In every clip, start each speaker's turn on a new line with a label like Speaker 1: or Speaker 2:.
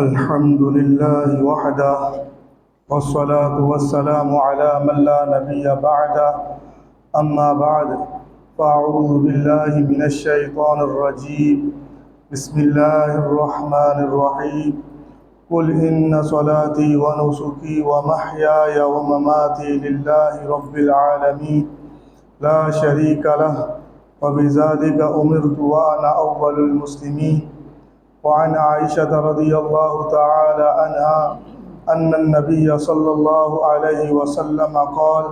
Speaker 1: الحمد لله وحده والصلاة والسلام على من لا نبي بعده. أما بعد فأعوذ بالله من الشيطان الرجيم. بسم الله الرحمن الرحيم. قل إن صلاتي ونسكي ومحياي ومماتي لله رب العالمين. لا شريك له وبذلك أمرت وأنا أول المسلمين. وعن عائشة رضي الله تعالى عنها أن النبي صلى الله عليه وسلم قال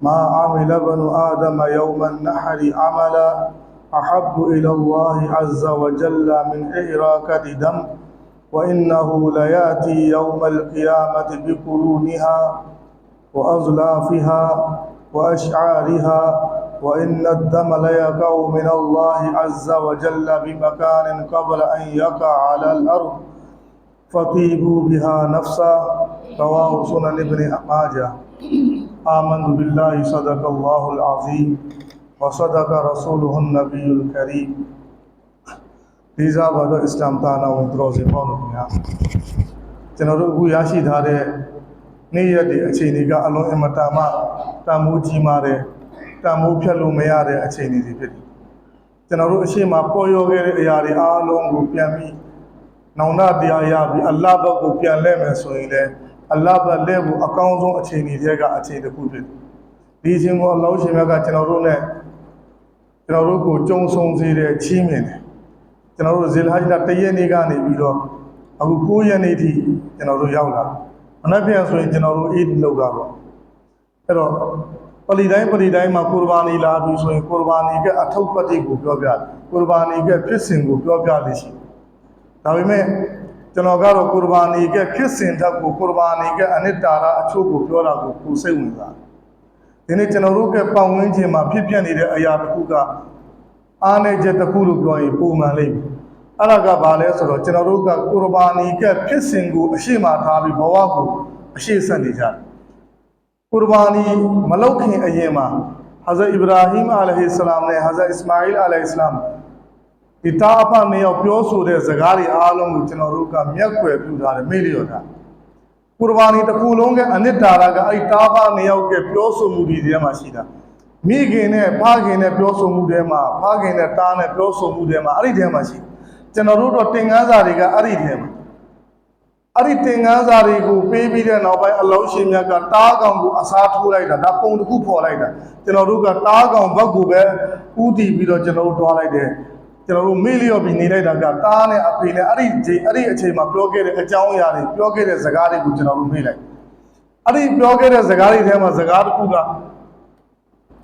Speaker 1: ما عمل ابن آدم يوم النحر عملا أحب إلى الله عز وجل من إعراقة دم وإنه ليأتي يوم القيامة بقرونها وأظلافها وأشعارها وإن الدم ليقع من الله عز وجل بمكان قبل أن يقع على الأرض فطيبوا بها نفسا رواه سنن ابن ماجه آمنت بالله صدق الله العظيم وصدق رسوله النبي الكريم ဒီစားပါတော့အစ္စလာမ်သာနာဝင်တော်စင်ပေါ့လို့ခင်ဗျာကျွန်တော်တို့အခုရရှိထားတဲ့နေ့ရက်တွေအခြေအနေကအလွန်အင်မတန်မှတန်မိုးကြီးမားတဲ့ တန်မိုးဖြတ်လို့မရတဲ့အခြေအနေတွေဖြစ်တယ်ကျွန်တော်တို့အရှိမပေါ်ရောခဲ့တဲ့အရာတွေအားလုံးကိုပြန်ပြီးနောင်တတရားရပြီးအလ္လာဟ်ဘက်ကိုပြန်လဲမယ်ဆိုရင်လည်းအလ္လာဟ်ဘက်လဲဖို့အကောင်းဆုံးအခြေအနေတွေကအခြေအနေတစ်ခုဖြစ်တယ်ဒီအချိန်ကိုအလောင်းရှင်မြတ်ကကျွန်တော်တို့နဲ့ကျွန်တော်တို့ကိုကြုံဆုံစေတဲ့ချီးမြှင့်တယ်ကျွန်တော်တို့ဇေလဟဂျ်လာတရက်နေ့ကနေပြီးတော့အခု9ရက်နေ့ထိကျွန်တော်တို့ရောက်လာအနက်ပြန်ဆိုရင်ကျွန်တော်တို့အေးလောက်တာပေါ့အဲ့တော့ ပလီတိုင်းပလီတိုင်းမှာကုရ်ဘာနီလာပြီဆိုရင်ကုရ်ဘာနီကအထုပ်ပတ္တိကိုပြောပြတယ်ကုရ်ဘာနီကဖြစ်စဉ်ကိုပြောပြလိမ့်ရှိဒါပေမဲ့ကျွန်တော်ကတော့ကုရ်ဘာနီကဖြစ်စဉ်ဓာတ်ကိုကုရ်ဘာနီကအနိတ္တာရအချို့ကိုပြောတာကိုကိုစိတ်ဝင်စားဒီနေ့ကျွန်တော်တို့ကပတ်ဝန်းကျင်မှာဖြစ်ပျက်နေတဲ့အရာတစ်ခုကအားနေချက်တစ်ခုလို့ပြောရင်ပုံမှန်လိမ့်မယ်အဲ့ဒါကဘာလဲဆိုတော့ကျွန်တော်တို့ကကုရ်ဘာနီကဖြစ်စဉ်ကိုအရှိမထားပြီးဘဝကိုအရှိဆက်နေကြတယ် ကုရ်ဘာနီမလောက်ခင်အရင်မှာဟာဇတ်အီဗရာဟိမအလိုင်ဟိဆလမ်နဲ့ဟာဇတ်အစ္စမာအီလ်အလိုင်ဟိဆလမ်ဒီတာအဖနေရောက်ပြောဆိုတဲ့စကားတွေအားလုံးကိုကျွန်တော်တို့ကမျက်ွယ်ပြုထားတယ်မေ့လျော့တာကုရ်ဘာနီတစ်ခုလုံးကအနိတ္တာရကအဲ့တာအဖနေရောက်ကပြောဆိုမှုဒီထဲမှာရှိတာမိခင်နဲ့ဖခင်နဲ့ပြောဆိုမှုထဲမှာဖခင်နဲ့တားနဲ့ပြောဆိုမှုထဲမှာအဲ့ဒီထဲမှာရှိကျွန်တော်တို့တော့တင်ကန်းစာတွေကအဲ့ဒီထဲမှာ အဲ့ဒီတင်ကန်းစာတွေကိုပေးပြီးတဲ့နောက်ပိုင်းအလောင်းရှင်မြတ်ကတားကောင်ကိုအစားထိုးလိုက်တာဒါပုံတစ်ခုဖော်လိုက်တာကျွန်တော်တို့ကတားကောင်ဘက်ကိုပဲဥတီပြီးတော့ကျွန်တော်တို့တွားလိုက်တယ်ကျွန်တော်တို့မေ့လျော့ပြီးနေလိုက်တာကတားနဲ့အဖေနဲ့အဲ့ဒီချိန်အဲ့ဒီအချိန်မှာပြောခဲ့တဲ့အကြောင်းအရာတွေပြောခဲ့တဲ့စကားတွေကိုကျွန်တော်တို့မေ့လိုက်အဲ့ဒီပြောခဲ့တဲ့စကားတွေထဲမှာစကားတစ်ခုက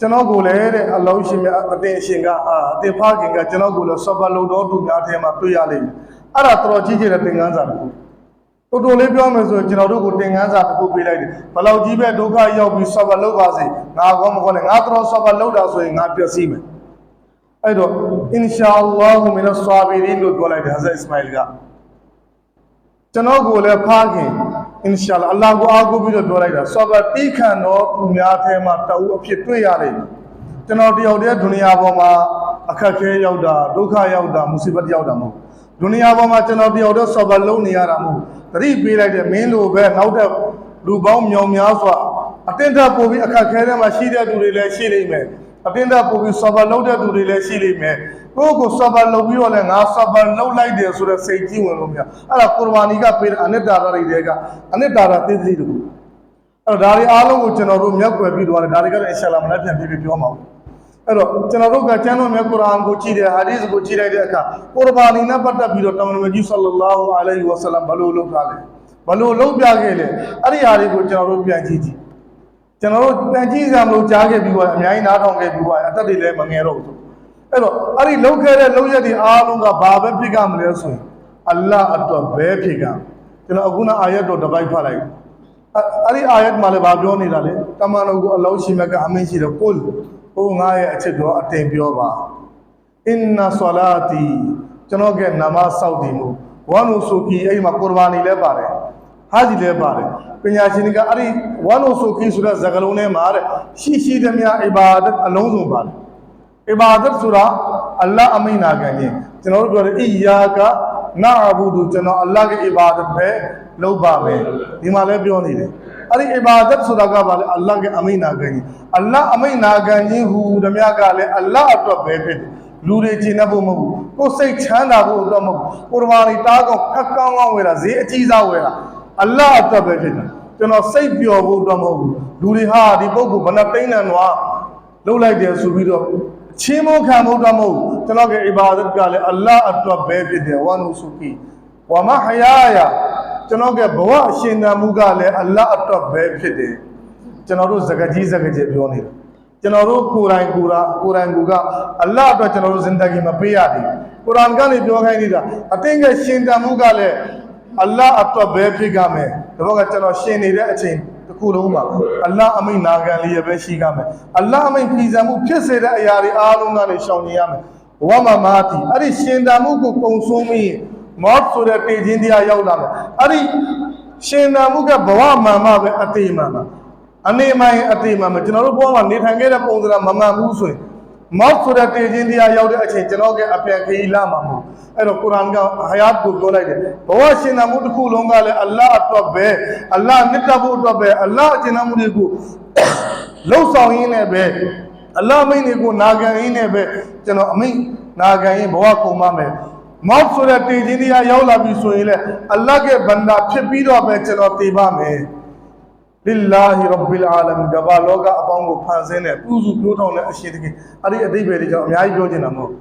Speaker 1: ကျွန်တော်ကိုလည်းတဲ့အလောင်းရှင်မြတ်အတင်ရှင်ကအာအတင်ဖခင်ကကျွန်တော်ကိုလည်းဆော့ဘလုံးတော်သူများထဲမှာတွေ့ရလိမ့်မယ်အဲ့ဒါတော်တော်ကြီးကြီးတဲ့သင်ခန်းစာတစ်ခု တော်တော်လေးပြောမယ်ဆိုရင်ကျွန်တော်တို့ကိုသင်ခန်းစာတစ်ခုပေးလိုက်တယ်ဘယ်လောက်ကြီးပဲဒုက္ခရောက်ပြီးဆော့ဘလုံးပါစေငါကောမကောနဲ့ငါတော်ဆော့ဘလုံးတာဆိုရင်ငါပျက်စီးမယ်အဲ့တော့အင်ရှာအလ္လာဟူမင်ဆာဘီရင်လို့ပြောလိုက်တယ်ဟဇရတ်အစ္စမာအီလ်ကကျွန်တော်ကိုလည်းဖားခင်အင်ရှာအလ္လာဟ်ကိုအားကိုးပြီးတော့ပြောလိုက်တာဆောဘတိခံတော့သူများထဲမှာတအူအဖြစ်တွေ့ရလိမ့်မယ်ကျွန်တော်တယောက်တည်းဒုနီယာပေါ်မှာအခက်ခဲရောက်တာဒုက္ခရောက်တာမုစီဘတ်ရောက်တာမဟုတ်ဒုနီယာပေါ်မှာကျွန်တော်တယောက်တည်းဆောဘလုံးနေရတာမဟုတ် သတိပေးလိုက်တယ်မင်းလိုပဲနောက်တဲ့လူပေါင်းမြောင်များစွာအတင်းတက်ပို့ပြီးအခက်ခဲထဲမှာရှိတဲ့သူတွေလည်းရှိလိမ့်မယ်အတင်းတက်ပို့ပြီးဆောဘလုံးတဲ့သူတွေလည်းရှိလိမ့်မယ်ကိုယ့်ကိုဆောဘလုံးပြီးတော့လည်းငါဆောဘလုံးလိုက်တယ်ဆိုတဲ့စိတ်ကြီးဝင်လို့မရအဲ့ဒါကုရ်ဘာနီကပေးတဲ့အနိတ္တာရတွေကအနိတ္တာရသိသိတူအဲ့တော့ဒါတွေအားလုံးကိုကျွန်တော်တို့မျက်ွယ်ပြီးတော့ဒါတွေကတော့အင်ရှာလာမလည်းပြန်ပြပြပြောမှာပါ အဲ့တော့ကျွန်တော်တို့ကကျမ်းတော်မြတ်ကုရ်အာန်ကိုကြည့်တယ်ဟာဒီသ်ကိုကြည့်လိုက်တဲ့အခါကုရ်ဘာနီနဲ့ပတ်သက်ပြီးတော့တောင်တမကြီးဆလ္လာလာဟူအလိုင်ဟီဝါဆလမ်ဘလို့လုပ်ထားလဲဘလို့လုပ်ပြခဲ့လဲအဲ့ဒီဟာတွေကိုကျွန်တော်တို့ပြန်ကြည့်ကြည့်ကျွန်တော်တို့ပြန်ကြည့်စရာမလိုကြားခဲ့ပြီးတော့အများကြီးနားထောင်ခဲ့ပြီးတော့အတက်တွေလည်းမငယ်တော့ဘူးအဲ့တော့အဲ့ဒီလုပ်ခဲ့တဲ့လုပ်ရက်တွေအားလုံးကဘာပဲဖြစ်ကြမလဲဆိုရင်အလ္လာဟ်အတွက်ပဲဖြစ်ကြကျွန်တော်အခုနအာယတ်တော်တစ်ပိုက်ဖတ်လိုက်အဲ့ဒီအာယတ်မှာလည်းဘာပြောနေတာလဲတမန်တော်ကိုအလောင်းရှိမြတ်ကအမင်းရှိတယ်ကိုယ် ဟိုငါရဲ့အချက်တော်အတင်ပြောပါအင်နာဆလာတီကျွန်တော်ကနမစောက်တည်မှုဝါနုဆိုကီအဲ့ဒီမှာကုရ်ဘာနီလည်းပါတယ်ဟာဂျီလည်းပါတယ်ပညာရှင်တွေကအဲ့ဒီဝါနုဆိုကီဆိုတဲ့ဇာကလုံးထဲမှာတဲ့ရှိရှိသမျှအီဘာဒတ်အလုံးစုံပါတယ်အီဘာဒတ်ဆိုတာအလ္လာဟ်အမိန့်နာခံခြင်းကျွန်တော်တို့ပြောတယ်အီယာကနာအဘူဒူကျွန်တော်အလ္လာဟ်ရဲ့အီဘာဒတ်ပဲလုပ်ပါမယ်ဒီမှာလည်းပြောနေတယ် အဲ့ဒီအီဘာဒတ်ဆိုတာကဘာလဲအလ္လာဟ်ရဲ့အမိန့်နာခံခြင်းအလ္လာဟ်အမိန့်နာခံခြင်းဟူဓမြကလည်းအလ္လာဟ်အတွက်ပဲဖြစ်တယ်လူတွေကျင့်တတ်ဖို့မဟုတ်ဘူးကိုယ်စိတ်ချမ်းသာဖို့အတွက်မဟုတ်ဘူးကိုယ်တော်ဘာတွေတားကောင်းခက်ကောင်းကောင်းဝယ်တာဈေးအကြီးစားဝယ်တာအလ္လာဟ်အတွက်ပဲဖြစ်တယ်ကျွန်တော်စိတ်ပျော်ဖို့အတွက်မဟုတ်ဘူးလူတွေဟာဒီပုဂ္ဂိုလ်ဘယ်နှသိန်းတန်တော့လှုပ်လိုက်တယ်ဆိုပြီးတော့ချင်းမိုးခံဖို့တော့မဟုတ်ဘူးကျွန်တော်ရဲ့အီဘာဒတ်ကလည်းအလ္လာဟ်အတွက်ပဲဖြစ်တယ်ဝါနုစုကီဝမဟယာယာ ကျွန်တော်ရဲ့ဘဝအရှင်သန်မှုကလည်းအလ္လာဟ်အတွက်ပဲဖြစ်တယ်ကျွန်တော်တို့စကားကြီးစကားကြီးပြောနေတယ်ကျွန်တော်တို့ကိုယ်တိုင်ကိုယ်ရာကိုယ်တိုင်ကိုယ်ကအလ္လာဟ်အတွက်ကျွန်တော်တို့ဇင်ဒဂီမပေးရသေးဘူးကုရ်အာန်ကနေပြောခိုင်းနေတာအတင်းကရှင်သန်မှုကလည်းအလ္လာဟ်အတွက်ပဲဖြစ်ကြမယ်ဒါပေမဲ့ကျွန်တော်ရှင်နေတဲ့အချိန်တစ်ခုလုံးမှာအလ္လာဟ်အမိန့်နာခံလေးရပဲရှိကြမယ်အလ္လာဟ်အမိန့်ပြည်စံမှုဖြစ်စေတဲ့အရာတွေအားလုံးကနေရှောင်နေရမယ်ဝမမာတီအဲ့ဒီရှင်သန်မှုကိုကုံဆုံးပြီးရင် မော့ဆိုတဲ့တေခြင်းတရားရောက်လာမယ်အဲ့ဒီရှင်သန်မှုကဘဝမှန်မှပဲအတိမှန်ပါအနေမှန်ရင်အတိမှန်ပဲကျွန်တော်တို့ဘဝမှာနေထိုင်ခဲ့တဲ့ပုံစံမမှန်ဘူးဆိုရင်မော့ဆိုတဲ့တေခြင်းတရားရောက်တဲ့အချိန်ကျွန်တော်ကအပြန်ခရီးလာမှာမဟုတ်အဲ့တော့ကုရ်အာန်ကဟယာတ်ကိုပြောလိုက်တယ်ဘဝရှင်သန်မှုတစ်ခုလုံးကလည်းအလ္လာဟ်အတွက်ပဲအလ္လာဟ်မြတ်တဖို့အတွက်ပဲအလ္လာဟ်အကျဉ်းမှုတွေကိုလှုပ်ဆောင်ရင်းနဲ့ပဲအလ္လာဟ်မိန့်တွေကိုနာခံရင်းနဲ့ပဲကျွန်တော်အမိန့်နာခံရင်ဘဝကုန်ပါမယ် မောက်ဆိုတဲ့တည်ခြင်းတရားရောက်လာပြီဆိုရင်လေအလ္လာဟ်ရဲ့ဘန္တာဖြစ်ပြီးတော့ပဲကျွန်တော်တည်ပါမယ်လ illahi rabbil alamin ကဘာလောကအပေါင်းကိုဖန်ဆင်းတဲ့ပြုစုပြောထောင်တဲ့အရှင်တကယ်အဲ့ဒီအတိတ်ပဲတွေကြောင့်အများကြီးပြောချင်တာမဟုတ်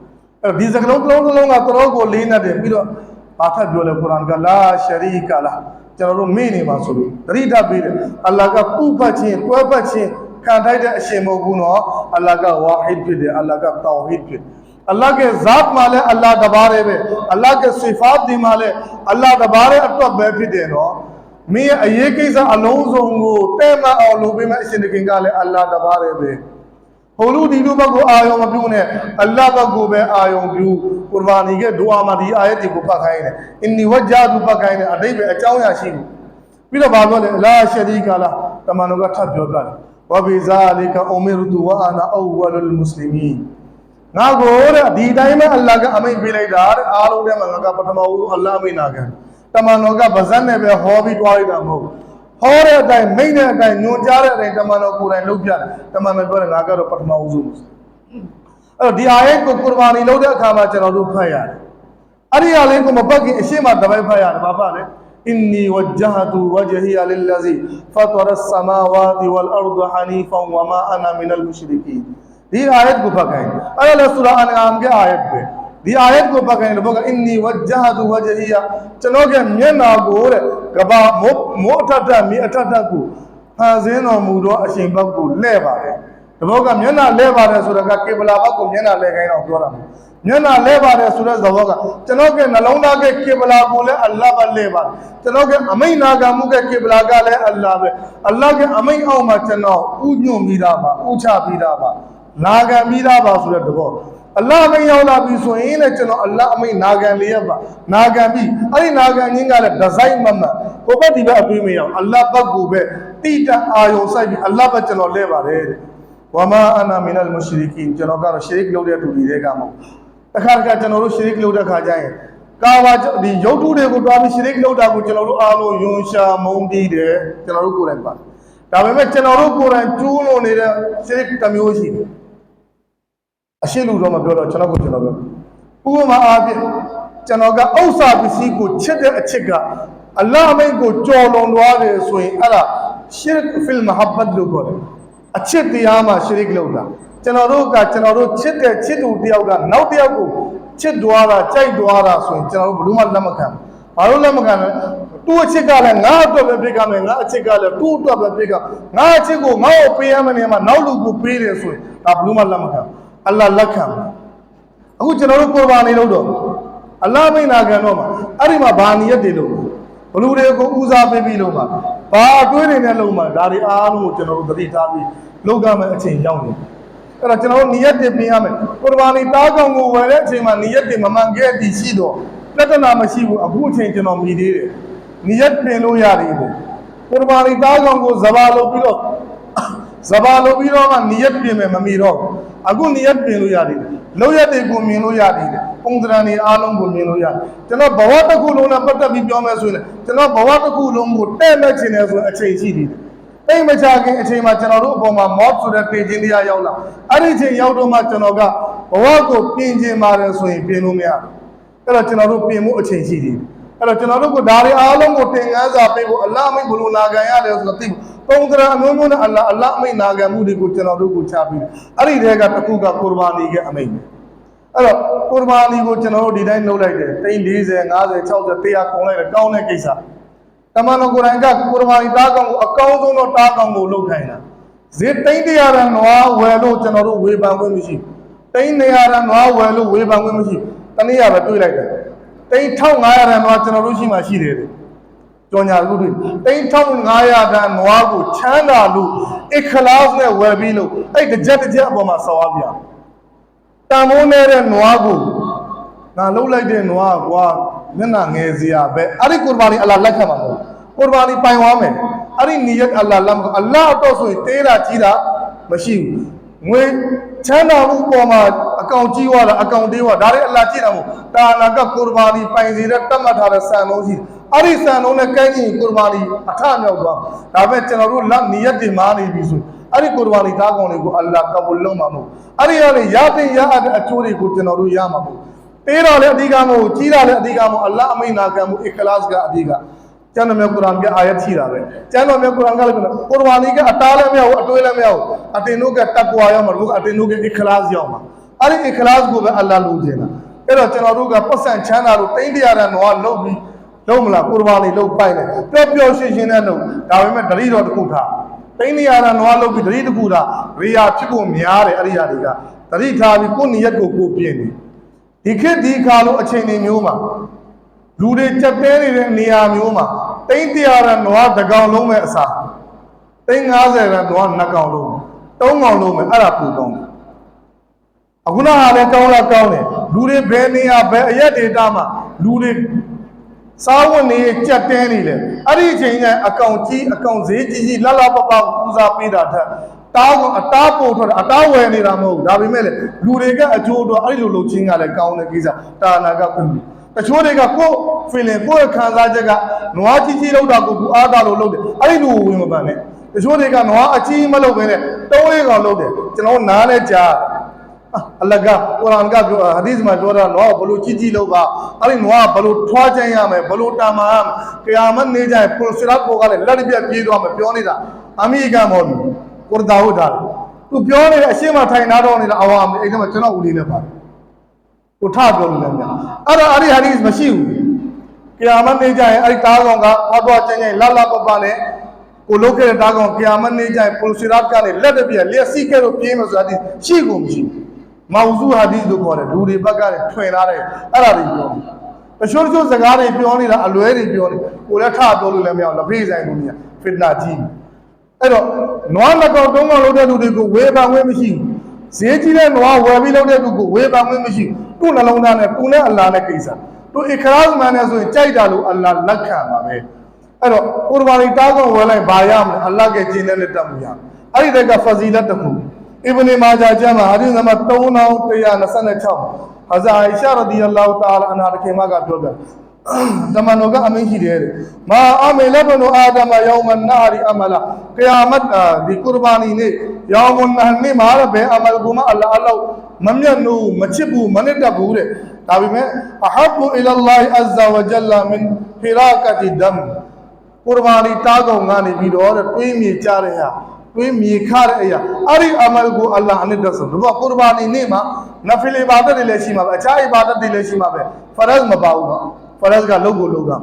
Speaker 1: အဲ့ဒီစကလုံးတစ်လုံးတစ်လုံးကတော်ကိုလေးနေတယ်ပြီးတော့ဘာထပ်ပြောလဲကုရ်အာန်ကလာရှရီကလာကျွန်တော်တို့မေ့နေပါဆိုလို့တတိတပေးတယ်အလ္လာဟ်ကပူဖတ်ခြင်းတွဲဖတ်ခြင်းခံထိုက်တဲ့အရှင်မဟုတ်ဘူးနော်အလ္လာဟ်ကဝါဟစ်ဖြစ်တယ်အလ္လာဟ်ကတောဟစ်ဖြစ်အလ္လာဟ်ကဇတ်မှာလည်းအလ္လာဟ်တပါးရဲ့ပဲအလ္လာဟ်ကစီဖတ်ဒီမှာလည်းအလ္လာဟ်တပါးရဲ့အတွက်ပဲဖြစ်တယ် နော်မင်းရဲ့အရေးကိစ္စအလုံးစုံကိုတဲ့မအောင်လုပ်ပေးမဲ့အရှင်တခင်ကလည်းအလ္လာဟ်တပါးရဲ့ပဲဟိုလူဒီလူဘက်ကိုအာယုံမပြုနဲ့အလ္လာဟ်ဘက်ကိုပဲအာယုံပြုကုရ်ဘာနီကဒူအာမှာဒီအာယတ်တွေကိုဖတ်ခို င်းတယ်အင်နီဝဂျာဒူဖတ်ခိုင်းတယ်အတိတ်ပဲအကြောင်းအရာရှိဘူးပြီးတော့ဘာပြောလဲလာရှရီကလာတမန်တော်ကထပ်ပြောပြတယ်ဝဘီဇာလီကအူမီရတူဝအာနာအဝဝလ်မုစလီမီငါကိုတဲ့ဒီတိုင်းပဲအလ္လာဟ်ကအမိန့်ပေးလိုက်တာတဲ့အားလုံးထဲမှာငါကပထမဦးအလ္လာဟ်အမိန့်နာခံတမန်တော်ကဗဇတ်နဲ့ပဲဟောပြီးတွားလိုက်တာမဟုတ်ဟောတဲ့အတိုင်းမိန့်တဲ့အတိုင်းညွှန်ကြားတဲ့အတိုင်းတမန်တော်ကိုယ်တိုင်လုပ်ပြတယ်တမန်တော်ပြောတယ်ငါကတော့ပထမဦးဆုံးအဲ့တော့ဒီအာယတ်ကိုကုရ်ဘာနီလုပ်တဲ့အခါမှာကျွန်တော်တို့ဖတ်ရတယ်အဲ့ဒီအလေးကိုမပတ်ခင်အရှင်းမှာတပိုက်ဖတ်ရတယ်ဘာဖတ်လဲ إني وجهت وجهي للذي فطر السماوات والأرض حنيفا وما أنا من المشركين ဒီအာယတ်ကိုဖတ်ခိုင်းအဲ့ဒါလည်းဆူရာအန်အာမ်ကအာယတ်ပဲဒီအာယတ်ကိုဖတ်ခိုင်းလို့ဘောကအင်နီဝဂျဟတူဝဂျဟီယာကျွန်တော်ကမျက်နာကိုတဲ့ကဘာမိုးမိုးအထက်ထက်မြေအထက်ထက်ကိုဖန်ဆင်းတော်မူသောအရှင်ဘက်ကိုလှဲ့ပါတယ်ဒီဘောကမျက်နာလှဲ့ပါတယ်ဆိုတော့ကကေဗလာဘက်ကိုမျက်နာလှဲ့ခိုင်းတော့ပြောတာမဟုတ်မျက်နာလဲပါတယ်ဆိုတဲ့သဘောကကျွန်တော်ကနှလုံးသားကကေဗလာကိုလည်းအလ္လာဟ်ပဲလဲပါကျွန်တော်ကအမိန်နာခံမှုကကေဗလာကလည်းအလ္လာဟ်ပဲအလ္လာဟ်ကအမိန်အောက်မှာကျွန်တော်ဥညွန့်ပြီးသားပါဥချပြီးသားပါ နာခံပြီးသားပါဆိုတဲ့သဘောအလ္လာဟ်အမိန်ရောက်လာပြီဆိုရင်လည်းကျွန်တော်အလ္လာဟ်အမိန်နာခံလေးရပါနာခံပြီးအဲ့ဒီနာခံခြင်းကလည်းဒီဇိုင်းမမှန်ကိုဘက်ဒီဘက်အတွေးမရအောင်အလ္လာဟ်ဘက်ကိုပဲတိတအာယုံစိုက်ပြီးအလ္လာဟ်ဘက်ကျွန်တော်လဲပါတယ်တဲ့ဝမာအနာမင်အလ်မူရှရီကင်ကျွန်တော်ကတော့ရှရီကလုပ်တဲ့သူတွေကမဟုတ်တခါတခါကျွန်တော်တို့ရှရိကလုပ်တဲ့ခါကျရင်ကာဝါဒီရုပ်တုတွေကိုတွားပြီးရှရိကလုပ်တာကိုကျွန်တော်တို့အားလုံးယွန်ရှာမုန်းပြီးတယ်ကျွန်တော်တို့ကိုယ်တိုင်ပါဒါပေမဲ့ကျွန်တော်တို့ကိုယ်တိုင်ကျူးလွန်နေတဲ့ရှရိကတစ်မျိုးရှိတယ် အရှိလူတော့မပြောတော့ကျွန်တော်ကိုကျွန်တော်ပြောဥပမာအားဖြင့်ကျွန်တော်ကဥစ္စာပစ္စည်းကိုချစ်တဲ့အချစ်ကအလ္လာဟ်အမိန့်ကိုကြော်လွန်သွားတယ်ဆိုရင်အဲ့ဒါရှရိကဖီလ်မဟာဘတ်လို့ခေါ်တယ်အချစ်တရားမှာရှရိကလုပ်တာကျွန်တော်တို့ကကျွန်တော်တို့ချစ်တဲ့ချစ်သူတယောက်ကနောက်တစ်ယောက်ကိုချစ်သွားတာကြိုက်သွားတာဆိုရင်ကျွန်တော်တို့ဘယ်လို့မှလက်မခံဘူး။ဘာလို့လက်မခံလဲ။သူ့အချက်ကလည်းငါအတွက်ပဲဖြစ်ကြမယ်ငါအချက်ကလည်းသူ့အတွက်ပဲဖြစ်ကြ။ငါအချက်ကိုငါ့ကိုပေးရမယ့်နေရာမှာနောက်လူကိုပေးတယ်ဆိုရင်ဒါဘယ်လို့မှလက်မခံဘူး။ အလ္လာဟ်လက်ခံတယ်။အခုကျွန်တော်တို့ကိုယ်ပါနေလို့တော့အလ္လာဟ်မိန်နာခံတော့မှာအဲ့ဒီမှာဘာနီယတ်တွေလို့ဘလူတွေကိုဦးစားပေးပြီးလို့မှာဘာအတွေးတွေနဲ့လုံးမှာဒါတွေအားလုံးကိုကျွန်တော်တို့သတိထားပြီးလောက်ကြမယ့်အချိန်ရောက်နေတယ်အဲ့တော့ကျွန်တော်တို့နီယတ်တင်ပြင်ရမယ်ကုရ်ဘာနီတားကောင်ကိုဝယ်တဲ့အချိန်မှာနီယတ်တင်မမှန်ခဲ့တည်ရှိတော့ပြဿနာမရှိဘူးအခုအချိန်ကျွန်တော်မြည်သေးတယ်နီယတ်တင်လို့ရသေးတယ်ကုရ်ဘာနီတားကောင်ကိုဇဘာလုပ်ပြီးတော့ ဇဘာလို့ပြီးတော့မှနိယတ်ပြင်မယ်မမီတော့ဘူးအခုနိယတ်ပြင်လို့ရတယ်လောက်ရက်တွေကိုမြင်လို့ရတယ်ပုံသဏ္ဍာန်တွေအားလုံးကိုမြင်လို့ရတယ်ကျွန်တော်ဘဝတစ်ခုလုံးနဲ့ပတ်သက်ပြီးပြောမယ်ဆိုရင်ကျွန်တော်ဘဝတစ်ခုလုံးကိုတဲ့မဲ့ခြင်းတယ်ဆိုရင်အချိန်ရှိသေးတယ်အိမ်မချခင်အချိန်မှာကျွန်တော်တို့အပေါ်မှာမော့ဆိုတဲ့ပေခြင်းတရားရောက်လာအဲ့ဒီအချိန်ရောက်တော့မှကျွန်တော်ကဘဝကိုပြင်ခြင်းပါတယ်ဆိုရင်ပြင်လို့မရဘူးအဲ့တော့ကျွန်တော်တို့ပြင်မှုအချိန်ရှိသေးတယ်အဲ့တော့ကျွန်တော်တို့ကဒါတွေအားလုံးကိုသင်ခန်းစာပေးဖို့အလ္လာဟ်အမိန့်ဘလို့နာခံရတယ်ဆိုတော့သိ ပုံသဏ္ဍာန်အမျိုးမျိုးနဲ့အလ္လာဟ်အလ္လာဟ်အမိန့်နာခံမှုတွေကိုကျွန်တော်တို့ကိုချပြီးတယ်အဲ့ဒီတည်းကတစ်ခုကကုရ်ဘာနီကအမိန့်ပဲအဲ့တော့ကုရ်ဘာနီကိုကျွန်တော်တို့ဒီတိုင်းလုပ်လိုက်တယ်တိန်40 50 60 100ကုန်လိုက်တယ်ကောင်းတဲ့ကိစ္စတမန်တော်ကိုယ်တိုင်ကကုရ်ဘာနီတားကောင်ကိုအကောင်းဆုံးတော့တားကောင်ကိုလုပ်ခိုင်းတာဇေတိန်တရားရံနွားဝယ်လို့ကျွန်တော်တို့ဝေဖန်ခွင့်မရှိဘူးတိန်နေရာရံနွားဝယ်လို့ဝေဖန်ခွင့်မရှိဘူးတနည်းအားပဲတွေးလိုက်တယ်တိန်1500ရံနွားကျွန်တော်တို့ရှိမှရှိတယ်တဲ့ ကြောညာလူတွေတိန်း1500တန်းနွားကိုချမ်းသာလို့အခလားနဲ့ဝယ်ပြီးလို့အဲ့တစ်ချက်တစ်ချက်အပေါ်မှာဆော်ရပြတန်မိုးနေတဲ့နွားကိုငါလှုပ်လိုက်တဲ့နွားကွာမျက်နှာငယ်စရာပဲအဲ့ဒီကုရ်ဘာနီအလ္လာဟ်လက်ခံမှာမဟုတ်ကုရ်ဘာနီပိုင်သွားမယ်အဲ့ဒီနီယတ်အလ္လာဟ်လက်မအလ္လာဟ်တော့ဆိုရင်တေးတာကြီးတာမရှိဘူးငွေချမ်းသာမှုပေါ်မှာအကောင်ကြီးသွားတာအကောင်သေးသွားဒါတွေအလ္လာဟ်ကြည့်တာမဟုတ်တာနာကကုရ်ဘာနီပိုင်စီတဲ့တတ်မှတ်ထားတဲ့စံလုံးရှိတယ် အဲ့ဒီစံလုံးနဲ့ကိုင်းကြီးကုရ်ဘာနီအထမြောက်သွားဒါပေမဲ့ကျွန်တော်တို့လက်နီယတ်တင်မာနေပြီဆိုအဲ့ဒီကုရ်ဘာနီသားကောင်တွေကိုအလ္လာဟ်ကဘုလုံးမှာမဟုတ်အဲ့ဒီကနေရတဲ့ရအပ်တဲ့အကျိုးတွေကိုကျွန်တော်တို့ရမှာမဟုတ်ပေးတော့လည်းအဓိကမဟုတ်ကြီးတာလည်းအဓိကမဟုတ်အလ္လာဟ်အမိန့်နာခံမှုအစ်ခလာစ်ကအဓိကကျမ်းတော်မြတ်ကုရ်အာန်ကအာယတ်ရှိတာပဲကျမ်းတော်မြတ်ကုရ်အာန်ကလည်းပြောကုရ်အာနီကအတားလည်းမရဘူးအတွေးလည်းမရဘူးအတင်တို့ကတက်ကွာရောက်မှာတို့ကအတင်တို့ကအစ်ခလာစ်ရောက်မှာအဲ့ဒီအစ်ခလာစ်ကိုပဲအလ္လာဟ်လိုချင်တာအဲ့တော့ကျွန်တော်တို့ကပတ်စံချမ်းသာလို့တိမ့်တရားတဲ့တော့လုတ်ပြီး လုံးမလားကုရ်အာနီလုတ်ပိုက်တယ်ပျော့ပျော့ရှင်းရှင်းနဲ့လုတ်ဒါပေမဲ့တတိတော်တစ်ခုထားတိမ့်တရားတဲ့တော့လုတ်ပြီးတတိတစ်ခုထားရေယာဖြစ်ဖို့များတယ်အဲ့ဒီဟာတွေကတတိထားပြီးကိုယ့်နီယတ်ကိုကိုယ်ပြင်တယ်ဒီခေတ်ဒီခါလိုအချိန်တွေမျိုးမှာလူတွေကြက်တဲနေတဲ့နေရာမျိုးမှာတိန်းတရားရနွားတစ်ကောင်လုံးပဲအစားတိန်း90ရနွားနှစ်ကောင်လုံးသုံးကောင်လုံးပဲအဲ့ဒါပူကောင်းတယ်အခုနကလည်းကောင်းလားကောင်းတယ်လူတွေဘယ်နေရာဘယ်အရက်ဒေတာမှာလူတွေ စားဝတ်နေကြက်တဲနေတယ်အဲ့ဒီအချိန်ကအကောင်ကြီးအကောင်ဈေးကြီးကြီးလှလှပပဦးစားပေးတာထက်တားကအတားပို့ထွက်တာအတားဝယ်နေတာမဟုတ်ဘူးဒါပေမဲ့လေလူတွေကအကျိုးတော့အဲ့ဒီလိုလုပ်ချင်းကလည်းကောင်းတဲ့ကိစ္စတာနာကခုတချို့တွေကကိုယ် feeling ကိုယ့်ရဲ့ခံစားချက်ကနွားကြီးကြီးလောက်တာကိုသူအားတာလို့လုပ်တယ်အဲ့ဒီလိုဝင်မပန်းနဲ့တချို့တွေကနွားအကြီးမလုပ်ဘဲနဲ့တုံးလေးကောင်လုပ်တယ်ကျွန်တော်နားလဲကြား အလကကုရ်အာန်ကပြောဟာဒီသ်မှာပြောတာနွားဘလို့ကြီးကြီးလုပ်ပါအဲ့ဒီနွားဘလို့ထွားချမ်းရမယ်ဘလို့တာမာရမယ်ကယာမတ်နေကြရင်ပရိုစရာပေါ်ကလည်းလက်တစ်ပြက်ပြေးသွားမယ်ပြောနေတာအမေရိကန်မဟုတ်ဘူးကုရ်ဒါဝတ်တာသူပြောနေတဲ့အရှင်းမထိုင်နာတော့နေတာအဝါ မအိမ်ထဲမှာကျွန်တော်ဦးလေးလည်းပါတယ်ကိုထပြောလို့လည်းများအဲ့တော့အဲ့ဒီဟာဒီမရှိဘူးကယာမတ်နေကြရင်အဲ့ဒီတားကောင်ကဖတ်သွားချမ်းချမ်းလာလာပပနဲ့ကိုလုတ်ခဲ့တဲ့တားကောင်ကယာမတ်နေကြရင်ပရိုစရာကနေလက်တစ်ပြက်လျက်စီးခဲ့လို့ပြေးမယ်ဆိုတာဒီရှိကုန်မရှိဘူးမောင်စုဟာဒီလို့ခေါ်တယ်လူတွေဘက်ကလည်းထွင်လာတယ်အဲ့ဒါတွေပြောတယ်တချို့တချို့စကားတွေပြောနေတာအလွဲတွေပြောနေကိုလည်းထပြောလို့လည်းမရအောင်လက်ဖေးဆိုင်ကိုမြင်ဖစ်နာကြီးအဲ့တော့နွားနှစ်ကောင်သုံးကောင်လုပ်တဲ့လူတွေကိုဝေဖန်ခွင့်မရှိဘူးဈေးကြီးတဲ့နွားဝယ်ပြီးလုပ်တဲ့လူကိုဝေဖန်ခွင့်မရှိဘူးသူ့နှလုံးသားနဲ့သူနဲ့အလ္လာဟ်နဲ့ကိစ္စသူအခရာဇ်မန်နဲ့ဆိုရင်ကြိုက်တာလို့အလ္လာဟ်လက်ခံပါပဲအဲ့တော့ကုရ်ဘာနီတားကောင်ဝယ်လိုက်ဘာရမလဲအလ္လာဟ်ကကျင်းတဲ့လက်တက်မှုရအဲ့ဒီတက်ကဖဇီလတ်တ အစ်ဗနီမာဂျာကျမ်းမှာဟာဒီသနံ3126ဟဇာအိရှာရဒီအလ္လာဟ်တာလာအနာတခင်မကပြောပြတမန်တော်ကအမင်းရှိတယ်တဲ့မာအမေလက်ဘနုအာဒမယောမန်နာရီအမလာကယာမတ်ဒီကူရ်ဘာနီနေ့ယောမန်နာနေ့မှာဘယ်အမလ်ကူမအလ္လာဟ်အလောမမြတ်ဘူးမချစ်ဘူးမနစ်တတ်ဘူးတဲ့ဒါပေမဲ့အဟဘူအီလလာဟ်အဇ္ဇဝဂျလမင်ဖီရာကတီဒမ်ကူရ်ဘာနီတားကောင်ကနေပြီးတော့တွေးမြေကြတဲ့ဟာ တွေးမြေခတဲ့အရာအဲ့ဒီအမလကိုအလ္လာဟ်အနစ်တတ်ဆိုတော့ကုရ်ဘာနီနေ့မှာနဖီလ်အီဘာဒတ်တွေလည်းရှိမှာပဲအခြားအီဘာဒတ်တွေလည်းရှိမှာပဲဖရဇ်မပါဘူးနော်ဖရဇ်ကလုပ်ကိုလုပ်တာ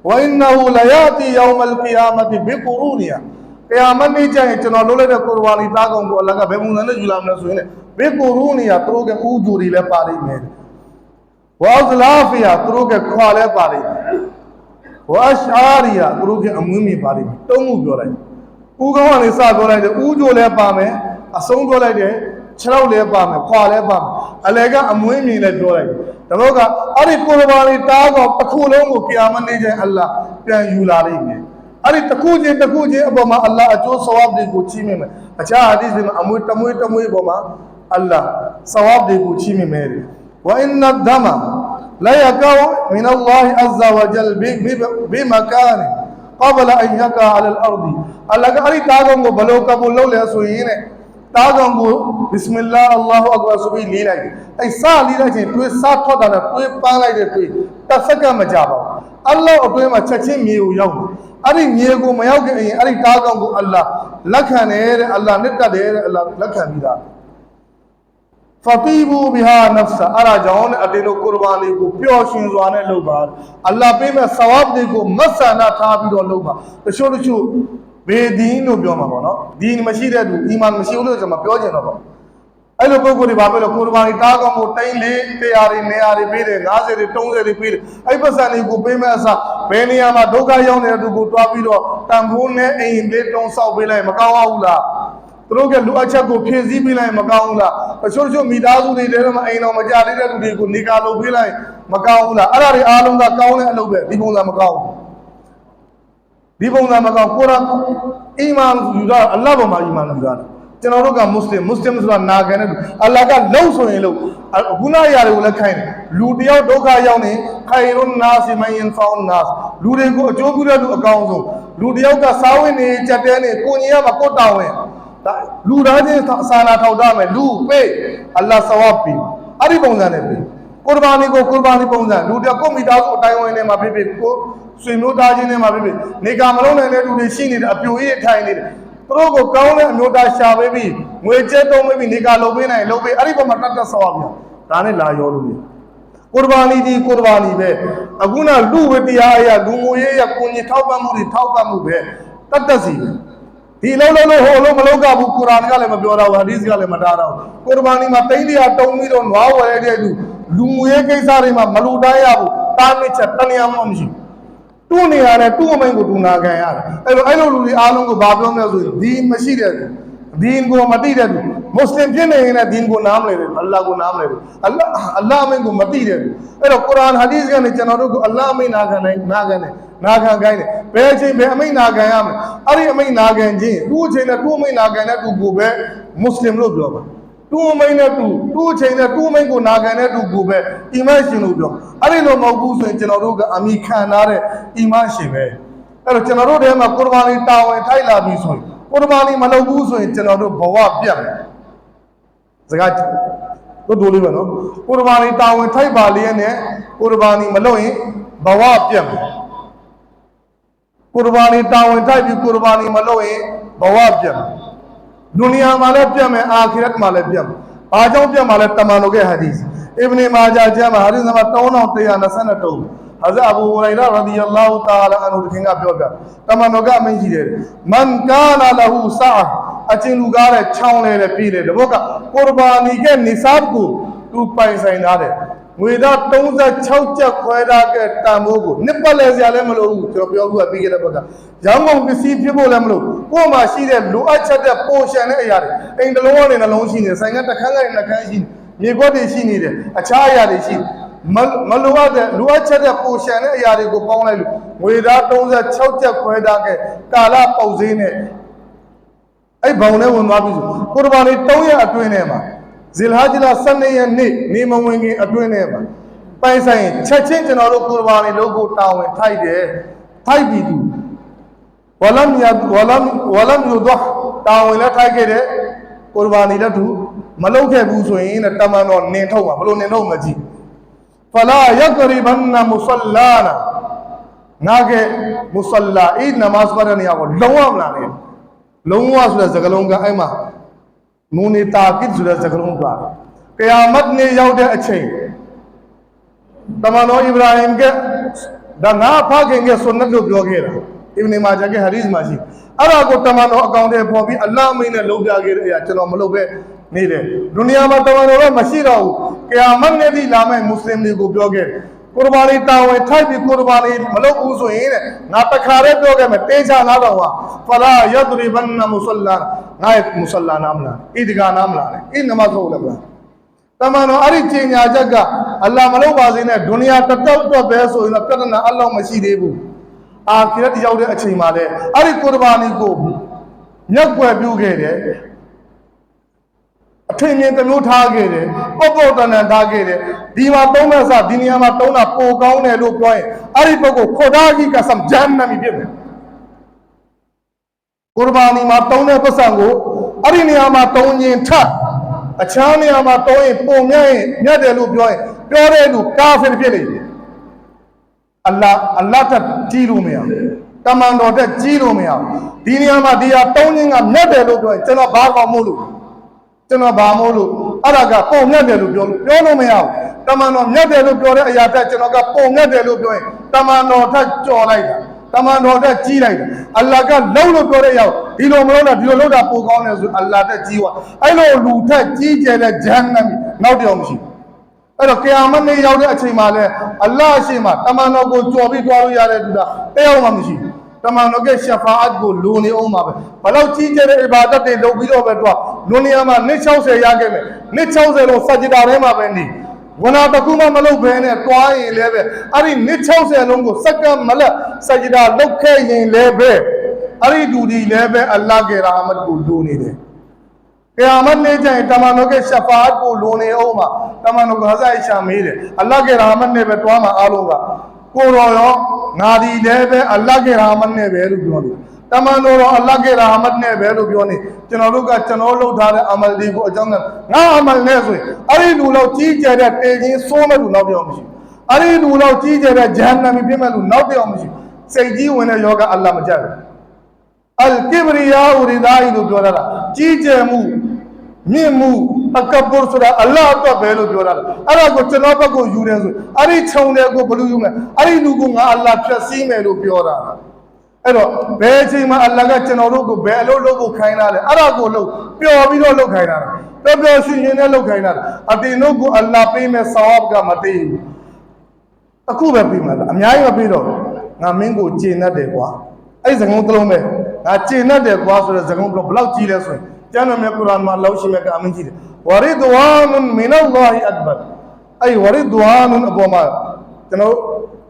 Speaker 1: အဲ့ဒီအီဘာဒတ်တွေထဲမှာအလ္လာဟ်အနစ်တတ်ဆုံးသောအီဘာဒတ်ကိုပြပါဆိုအဲ့ဒီကိအဲ့ဒီအီဒ်နေ့မှာယောမွန်နာနေ့မှာကုရ်ဘာနီအီဒ်နေ့မှာအလ္လာဟ်အနစ်တတ်ဆုံးသောအမလ်အီဘာဒတ်ဒီတားကောင်ဒီတားကောင်ကိုတွေးမြေကြစေခြင်းဒါပေမဲ့ကုရ်ဘာနီလုပ်ခြင်းအလ္လာဟ်အနစ်တတ်ဆုံးတယ်ဝိနဟူလယာတီယောမလ်ကီယာမတ်ဘီကူရူနီယာကယာမတ်နေ့ကျရင်ကျွန်တော်လုပ်လိုက်တဲ့ကုရ်ဘာနီတားကောင်ကိုအလ္လာဟ်ကဘယ်ပုံစံနဲ့ယူလာမလဲဆိုရင်လေဘီကူရူနီယာသူတို့ကဥဂျူတွေလည်းပါလိမ့်မယ်ဝါဇလာဖီယာသူတို့ကခွာလည်းပါလိမ့်မယ်ဝါရှာရီယာသူတို့ကအမွေးမြပါလိမ့်မယ်တုံးမှုပြောလိုက်ဥဦးကောင်းကနေစပြောလိုက်တယ်ဦးကြိုလည်းပါမယ်အဆုံးပြောလိုက်တယ်ခြေထောက်လည်းပါမယ်ခွာလည်းပါမယ် အလဲကအမွှေးမြင်လည်းပြောလိုက်တယ်ဒါတော့ကအဲ့ဒီကိုယ်တော်ဘာလေးတားတော့တစ်ခုလုံးကိုကြာမနေခြင်းအလ္လာဟ်ပြန်ယူလာလိမ့်မယ်အဲ့ဒီတစ်ခုချင်းတစ်ခုချင်းအပေါ်မှာအလ္လာဟ်အကျိုးဆဝပ်တွေကိုချီးမြှင့်မယ်အခြားဟာဒီသ်တွေမှာအမွေးတမွေးတမွေးပေါ်မှာအလ္လာဟ်ဆဝပ်တွေကိုချီးမြှင့်မယ်ဝအင်နဒမလာယကောမင်အလ္လာဟ်အဇ္ဇဝဂျလ်ဘီဘီမကာန قبل ان يقع على الارض အလ္လာဟ်ကအဲ့ဒီတားကောင်ကိုဘလို့ကဘုလုပ်လဲဆိုရင်တဲ့ တားကောင်ကိုဘစ်မင်လာအလ္လာဟူအက္ဘာဆိုပြီးလေးလိုက်တယ်အဲ့စလေးလိုက်ချင်းတွေးစထွက်တာနဲ့တွေးပန်းလိုက်တဲ့တွေးတစ်စက္ကန့်မကြာပါဘူးအလ္လာဟ်အတွင်းမှာချက်ချင်းမြေကိုရောက်တယ်အဲ့ဒီမြေကိုမရောက်ခင်အရင်အဲ့ဒီတားကောင်ကိုအလ္လာဟ်လက်ခံတယ်တဲ့အလ္လာဟ်နဲ့တတ်တယ်တဲ့အလ္လာဟ်လက်ခံပြီးသားဖတီဘူဘီဟာနဖ်ဆာအရာကြောင့်အတင်းတို့ကုရ်ဘာန်ကိုပျော်ရွှင်စွာနဲ့လုပ်ပါအလ္လာဟ်ပေးမဲ့ဆဝပ်တွေကိုမတ်ဆန္ဒထားပြီးတော့လုပ်ပါတချို့တချို့ ဘေဒင်းလို့ပြောမှာပေါ့နော်ဒီမရှိတဲ့သူအီမန်မရှိဘူးလို့ကျွန်မပြောချင်တော့ပေါ့အဲ့လိုပုံကိုယ်တွေဘာပဲလို့ကုရ်ဘာန်တားကောင်းကိုတိမ့်လေးတရားတွေနေရာတွေပေးတယ်90တွေ30တွေပေးတယ်အဲ့ပတ်စံတွေကိုပေးမဲ့အစားဘယ်နေရာမှာဒုက္ခရောက်နေတဲ့သူကိုတွားပြီးတော့တန်ဖိုးနဲ့အိမ်လေးတုံးဆောက်ပေးလိုက်မကောင်းဘူးလားသူတို့ကလူအပ်ချက်ကိုဖြည့်ဆည်းပေးလိုက်မကောင်းဘူးလားတချို့တချို့မိသားစုတွေထဲမှာအိမ်တော်မကြသေးတဲ့လူတွေကိုနေကာလုပ်ပေးလိုက်မကောင်းဘူးလားအဲ့ဒါတွေအားလုံးကကောင်းတဲ့အလုပ်ပဲဒီပုံစံမကောင်းဘူး ဒီပုံစံမကောင်းကိုရအီမန်ယူတာအလ္လာဟ်ပေါ်မှာအီမန်ယူတာကျွန်တော်တို့ကမွတ်စလင်မွတ်စလင်ဆိုတာနာခံတဲ့လူအလ္လာဟ်ကလှုပ်ဆိုရင်လှုပ်ခုနအရာတွေကိုလည်းခိုင်းတယ်လူတယောက်ဒုက္ခရောက်နေခိုင်ရွန်နာစီမယင်ဖောင်းနာလူတွေကိုအကျိုးပြုတဲ့လူအကောင်းဆုံးလူတယောက်ကစားဝင်နေကြက်တဲနေကိုကြီးရမှာကိုတောင်းဝင်ဒါလူသားချင်းစာနာထောက်ထားမယ်လူပေးအလ္လာဟ်ဆဝပ်ပေးအဲ့ဒီပုံစံနဲ့ပေး ကုရ်ဘာနီကိုကုရ်ဘာနီပုံစံလူတယောက်ကိုမိသားစုအတိုင်းဝိုင်းထဲမှာဖြစ်ဖြစ်ကိုဆွေမျိုးသားချင်းထဲမှာဖြစ်ဖြစ်နေကမလုံးနိုင်တဲ့လူတွေရှိနေတယ်အပြိုကြီးထိုင်နေတယ်သူတို့ကိုကောင်းတဲ့အမျိုးသားရှာပေးပြီးငွေကျဲသုံးပေးပြီးနေကလုံပေးနိုင်လုံပေးအဲ့ဒီပုံမှာတတ်တတ်ဆဝပ်ပြန်ဒါနဲ့လာရောလို့ကုရ်ဘာနီဒီကုရ်ဘာနီပဲအခုနလူဝတရားအရာလူငွေရေးရကိုကြီးထောက်ပံ့မှုတွေထောက်ပံ့မှုပဲတတ်တတ်စီပဲဒီလုံးလုံးလို့ဟိုလုံးမလုံးကဘူးကုရ်အာန်ကလည်းမပြောတော့ဘူးဟဒီသ်ကလည်းမတားတော့ဘူးကုရ်ဘာနီမှာတိမ့်တရားတုံးပြီးတော့နွားဝယ်တဲ့လူ လူငွေကိစ္စတွေမှာမလူတိုင်းရဘူးတားမစ်ချက်တဏှာမှမရှိဘူးတူနေရတဲ့တူအမိန်ကိုတူနာခံရတယ်အဲ့လိုအဲ့လိုလူတွေအားလုံးကိုဘာပြောမလဲဆိုရင်ဒီမရှိတဲ့သူဒီင်ကိုမသိတဲ့သူမွတ်စလင်ဖြစ်နေရင်လည်းဒီင်ကိုနားမလဲတယ်အလ္လာဟ်ကိုနားမလဲဘူးအလ္လာဟ်အလ္လာဟ်အမိန်ကိုမသိတဲ့သူအဲ့တော့ကုရ်အာန်ဟဒီသ်ကနေကျွန်တော်တို့ကိုအလ္လာဟ်အမိန်နာခံနိုင်နာခံတယ်နာခံခိုင်းတယ်ဘယ်အချိန်ဘယ်အမိန်နာခံရမလဲအဲ့ဒီအမိန်နာခံခြင်းသူ့အချိန်နဲ့သူ့အမိန်နာခံတဲ့သူကိုပဲမွတ်စလင်လို့ပြောပါ သူ့အမိန်နဲ့သူသူ့အချိန်နဲ့သူ့အမိန်ကိုနာခံတဲ့သူကိုပဲအီမန်ရှင်လို့ပြောအဲ့ဒီလိုမဟုတ်ဘူးဆိုရင်ကျွန်တော်တို့ကအမိခံထားတဲ့အီမန်ရှင်ပဲအဲ့တော့ကျွန်တော်တို့ထဲမှာကုရ်ဘာနီတာဝန်ထိုက်လာပြီဆိုရင်ကုရ်ဘာနီမလုပ်ဘူးဆိုရင်ကျွန်တော်တို့ဘဝပြတ်မယ်စကားတို့တို့လေးပဲနော်ကုရ်ဘာနီတာဝန်ထိုက်ပါလျက်နဲ့ကုရ်ဘာနီမလုပ်ရင်ဘဝပြတ်မယ်ကုရ်ဘာနီတာဝန်ထိုက်ပြီးကုရ်ဘာနီမလုပ်ရင်ဘဝပြတ်မယ် ဒုနီယာမှာလည်းပြတ်မယ်အာခိရတ်မှာလည်းပြတ်မယ်ဘာကြောင့်ပြတ်မှာလဲတမန်တော်ရဲ့ဟာဒီသ်အစ်ဘ်နီမာဂျာကျမ်းမှာဟာဒီသ်နံပါတ်3122 Hazrat Abu Hurairah radiyallahu ta'ala anhu တခ င်ကပြောပြတမန်တော်ကအမင်းကြီးတယ်မန်ကာနာလဟူဆာအချင်းလူကားတဲ့ချောင်းလဲတဲ့ပြည်တယ်တဘောကကုရ်ဘာနီကနိဆပ်ကိုသူပိုင်ဆိုင်ထားတယ်ငွေသား36ကျပ်ခွဲထားတဲ့တန်ဖိုးကိုနှစ်ပတ်လဲစရာလည်းမလိုဘူးကျွန်တော်ပြောဘူးကပြီးခဲ့တဲ့ဘက်ကရောင်းကုန်ပစ္စည်းဖြစ်ဖို့လည်းမလိုကိုယ်မှာရှိတဲ့လိုအပ်ချက်တဲ့ပိုရှန်တဲ့အရာတွေအိမ်တစ်လုံးကနေနှလုံးရှိနေဆိုင်ကတစ်ခန်းကနေနှစ်ခန်းရှိနေမြေခွက်တွေရှိနေတယ်အခြားအရာတွေရှိတယ်မမလိုအပ်တဲ့လိုအပ်ချက်တဲ့ပိုရှန်တဲ့အရာတွေကိုပေါင်းလိုက်လို့ငွေသား36ကျပ်ခွဲထားခဲ့ကာလပုတ်စင်းနဲ့အဲ့ဘောင်ထဲဝင်သွားပြီဆိုကိုရ်ဘာနီ3ရက်အတွင်းထဲမှာ ဇီလဟာဂျီလာ12ရက်နေ့နေမဝင်ခင်အတွင်းထဲမှာပိုင်ဆိုင်ချက်ချင်းကျွန်တော်တို့ကုရ်ဘာနီလုပ်ဖို့တာဝန်ထိုက်တယ်ထိုက်ပြီးသူဝလမ်ယဝလမ်ဝလမ်ယူဒဟ်တာဝန်လည်းထိုက်ခဲ့တယ်ကုရ်ဘာနီလည်းသူမလုပ်ခဲ့ဘူးဆိုရင်တမန်တော်နင်ထုတ်ပါဘလို့နင်ထုတ်မကြည့်ဖလာယကရီဘန်နမုဆလာနာနာကေမုဆလာအိနမတ်ပါတဲ့နေရာကိုလုံးဝမလာနဲ့လုံးဝဆိုတဲ့စကားလုံးကအဲ့မှာ နူနေတာကိဆိုတဲ့စကားလုံးပါကယာမတ်နေရောက်တဲ့အချိန်တမန်တော်အိဗရာဟင်ကဒါငါဖခင်ကဆွန်နတ်လို့ပြောခဲ့တာအ ibn မာဂျာကဟဒီစ်မှာရှိအဲ့ဒါကိုတမန်တော်အကောင့်ထဲပေါ်ပြီးအလ္လာဟ်အမိန့်နဲ့လုပ်ပြခဲ့တဲ့အရာကျွန်တော်မလုပ်ပဲနေတယ်ဒုနီယာမှာတမန်တော်တော့မရှိတော့ဘူးကယာမတ်နေ့ဒီလာမဲ့မွတ်စလင်တွေကိုပြောခဲ့တယ် ကုရ်ဘာနီတာဝန်ထိုက်ပြီးကုရ်ဘာနီမလုပ်ဘူးဆိုရင်တဲ့ငါတခါတည်းပြောခဲ့မယ်တင်းချနာတော့ဟာဖလာယဒရီဘန်နမုဆလ္လာငါရဲ့မုဆလ္လာနာမလားဣဒီကာနာမလားဣနမတ်ဟုတ်လားဗျာတမန်တော်အဲ့ဒီကျင်ညာချက်ကအလ္လာဟ်မလုပ်ပါစေနဲ့ဒုနီယာတစ်တောက်တော့ပဲဆိုရင်တော့ပြဿနာအလောက်မရှိသေးဘူးအာခိရတ်ရောက်တဲ့အချိန်မှာလေအဲ့ဒီကုရ်ဘာနီကိုညက်ွယ်ပြုခဲ့တယ် အထင်မြင်တစ်မျိုးထားခဲ့တယ်ပုတ်ပုတ်တန်တန်ထားခဲ့တယ်ဒီမှာသုံးမဲ့စဒီနေရာမှာသုံးတာပိုကောင်းတယ်လို့ပြောရင်အဲ့ဒီပုဂ္ဂိုလ်ခေါ်သားကြီးကဆမ်ဂျန်နမီဖြစ်မယ်ကုရ်ဘာနီမှာသုံးတဲ့ပတ်စံကိုအဲ့ဒီနေရာမှာသုံးရင်ထအခြားနေရာမှာသုံးရင်ပုံမြတ်ရင်မြတ်တယ်လို့ပြောရင်ပြောတဲ့လူကာဖင်ဖြစ်နေတယ်အလ္လာအလ္လာတက်ကြီးလို့မရဘူးတမန်တော်တက်ကြီးလို့မရဘူးဒီနေရာမှာဒီဟာသုံးခြင်းကမြတ်တယ်လို့ပြောရင်ကျွန်တော်ဘာကောင်းမို့လို့ ကျွန်တော်ဘာမို့လို့အဲ့ဒါကပုံမြတ်တယ်လို့ပြောလို့ပြောလို့မရဘူးတမန်တော်မြတ်တယ်လို့ပြောတဲ့အရာတက်ကျွန်တော်ကပုံမြတ်တယ်လို့ပြောရင်တမန်တော်ထက်ကြော်လိုက်တာတမန်တော်ထက်ကြီးလိုက်တာအလ္လာဟ်ကလုံးလို့ပြောတဲ့အရာဒီလိုမလုပ်တာဒီလိုလုပ်တာပိုကောင်းတယ်ဆိုအလ္လာဟ်တက်ကြီးသွားအဲ့လိုလူထက်ကြီးကျယ်တဲ့ဂျန်နမ်နောက်တစ်ယောက်မရှိဘူးအဲ့တော့ကီယာမတ်နေ့ရောက်တဲ့အချိန်မှာလဲအလ္လာဟ်အရှိမတမန်တော်ကိုကြော်ပြီးသွားလို့ရတဲ့သူကတယောက်မှမရှိဘူးတမန်တော်ကရှဖာအတ်ကိုလူနေအောင်ပါပဲဘလောက်ကြီးကျယ်တဲ့အီဘာဒတ်တွေလုပ်ပြီးတော့ပဲတော့ လူနေရာမှာနှစ်60ရခဲ့မယ်နှစ်60လုံးစัจ jada ထဲမှာပဲနေဝနာတစ်ခုမှမလုပ်ဘဲနဲ့တွားရင်လည်းပဲအဲ့ဒီနှစ်60လုံးကိုစက္ကန့်မလက်စัจ jada လုပ်ခဲ့ရင်လည်းပဲအဲ့ဒီဒူဒီလည်းပဲအလ္လာဟ်ရဲ့ရာဟမတ်ကိုလူနေတယ်ကယာမတ်နေ့ကျရင်တမန်တော်ကရှဖာအတ်ကိုလွန်နေအောင်မှာတမန်တော်ကဟာဇာအိရှာမေး တယ်အလ္လာဟ်ရဲ့ရာဟမတ်နဲ့ပဲတွားမှာအားလုံးကကိုတော်ရောငါဒီလည်းပဲအလ္လာဟ်ရဲ့ရာဟမတ်နဲ့ပဲလို့ပြောတယ်တမန်တော်ရောအလ္လာဟ်ရဲ့ရာဟမတ်နဲ့ပဲလို့ပြောနေကျွန်တော်တို့ကကျွန်တော်လုပ်ထားတဲ့အမလ်တွေကိုအကြောင်းနဲ့ငါအမလ်နဲ့ဆိုရင်အဲ့ဒီလူလောက်ကြီးကျယ်တဲ့တေချင်းစိုးမဲ့လူနောက်တစ်ယောက်မရှိဘူးအဲ့ဒီလူလောက်ကြီးကျယ်တဲ့ဂျဟန္နမီဖြစ်မဲ့လူနောက်တစ်ယောက်မရှိဘူးစိတ်ကြီးဝင်တဲ့ယောဂအလ္လာဟ်မကြိုက်ဘူးအလ်ကိဘရီယာဥရိဒါဟီလို့ပြောတာကြီးကျယ်မှုမြင့်မှုအကဘုရဆိုတာအလ္လာဟ်အတွက်ပဲလို့ပြောတာအဲ့ဒါကိုကျွန်တော်ဘက်ကိုယူတယ်ဆိုအဲ့ဒီခြုံတယ်ကိုဘယ်လိုယူမလဲအဲ့ဒီလူကငါအလ္လာဟ်ဖြတ်စည်းမယ်လို့ပြောတာ အဲ့တော့ဘယ်အချိန်မှာအလ္လာဟ်ကကျွန်တော်တို့ကိုဘယ်အလုပ်လုပ်ဖို့ခိုင်းတာလဲအဲ့ဒါကိုလုပ်ပျော်ပြီးတော့လုပ်ခိုင်းတာပျော်ပျော်ရွှင်ရွှင်နဲ့လုပ်ခိုင်းတာအတင်တို့ကိုအလ္လာဟ်ပေးမယ်ဆာဝတ်ကမတည်ဘူးအခုပဲပြီးမှာလားအများကြီးမပြီးတော့ဘူးငါမင်းကိုကျင့်တတ်တယ်ကွာအဲ့ဒီစကားလုံးတစ်လုံးပဲငါကျင့်တတ်တယ်ကွာဆိုတဲ့စကားလုံးဘယ်လောက်ကြီးလဲဆိုရင်ကျမ်းတော်မြတ်ကုရ်အာန်မှာလောက်ရှိမြတ်ကအမင်းကြီးတယ်ဝရီဒဝါနမင်အလ္လာဟီအက်ဘတ်အဲ့ဝရီဒဝါနအပေါ်မှာကျွန်တော်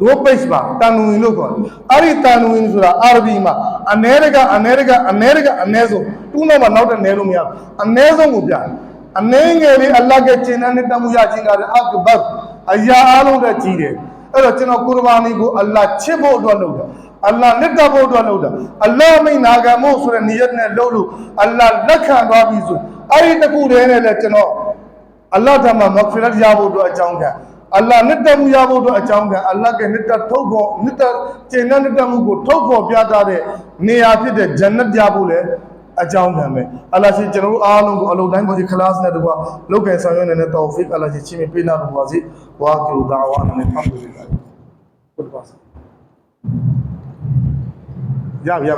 Speaker 1: ဒိုပိတ်ပါတန်နူဝင်လို့ခေါ်တယ်အဲ့ဒီတန်နူဝင်ဆိုတာအာရဘီမှာအနည်းတကအနည်းတကအနည်းတကအနည်းဆုံးတူးနောက်မှာနောက်တဲ့နည်းလို့မရဘူးအနည်းဆုံးကိုပြတယ်အနည်းငယ်လေးအလ္လာဟ်ကကျင့်တဲ့တမှုရခြင်းကလည်းအကဘတ်အရာအလုံးတဲ့ကြီးတယ်အဲ့တော့ကျွန်တော်ကုရ်ဘာနီကိုအလ္လာဟ်ချစ်ဖို့အတွက်လုပ်တာအလ္လာဟ်နှစ်သက်ဖို့အတွက်လုပ်တာအလ္လာဟ်မိန်နာခံဖို့ဆိုတဲ့နိယတ်နဲ့လုပ်လို့အလ္လာဟ်လက်ခံသွားပြီဆိုအဲ့ဒီတစ်ခုတည်းနဲ့လည်းကျွန်တော်အလ္လာဟ်ထံမှာမဂ်ဖီရတ်ရဖို့အတွက်အကြောင်းခံ အလ္လာဟ်နှစ်သက်မှုရဖို့အတွက်အကြောင်းခံအလ္လာဟ်ကနှစ်သက်ထုတ်ဖို့နှစ်သက်ကျင့်တဲ့နှစ်သက်မှုကိုထုတ်ဖို့ပြသတဲ့နေရာဖြစ်တဲ့ဂျန်နတ်ရဖို့လည်းအကြောင်းခံပဲအလ္လာဟ်ရှင်ကျွန်တော်တို့အားလုံးကိုအလုံးတိုင်းပေါ်ဒီခလာစ်နဲ့တကွာလောက်ကင်ဆောင်ရွက်နေတဲ့တောဖစ်အလ္လာဟ်ရှင်ချင်းပေးနာတော်ပါစေဝါကီရူဒါဝါနဲ့အလ်ဟမ်ဒူလ illah ဟုတ်ပါစေရပြီရ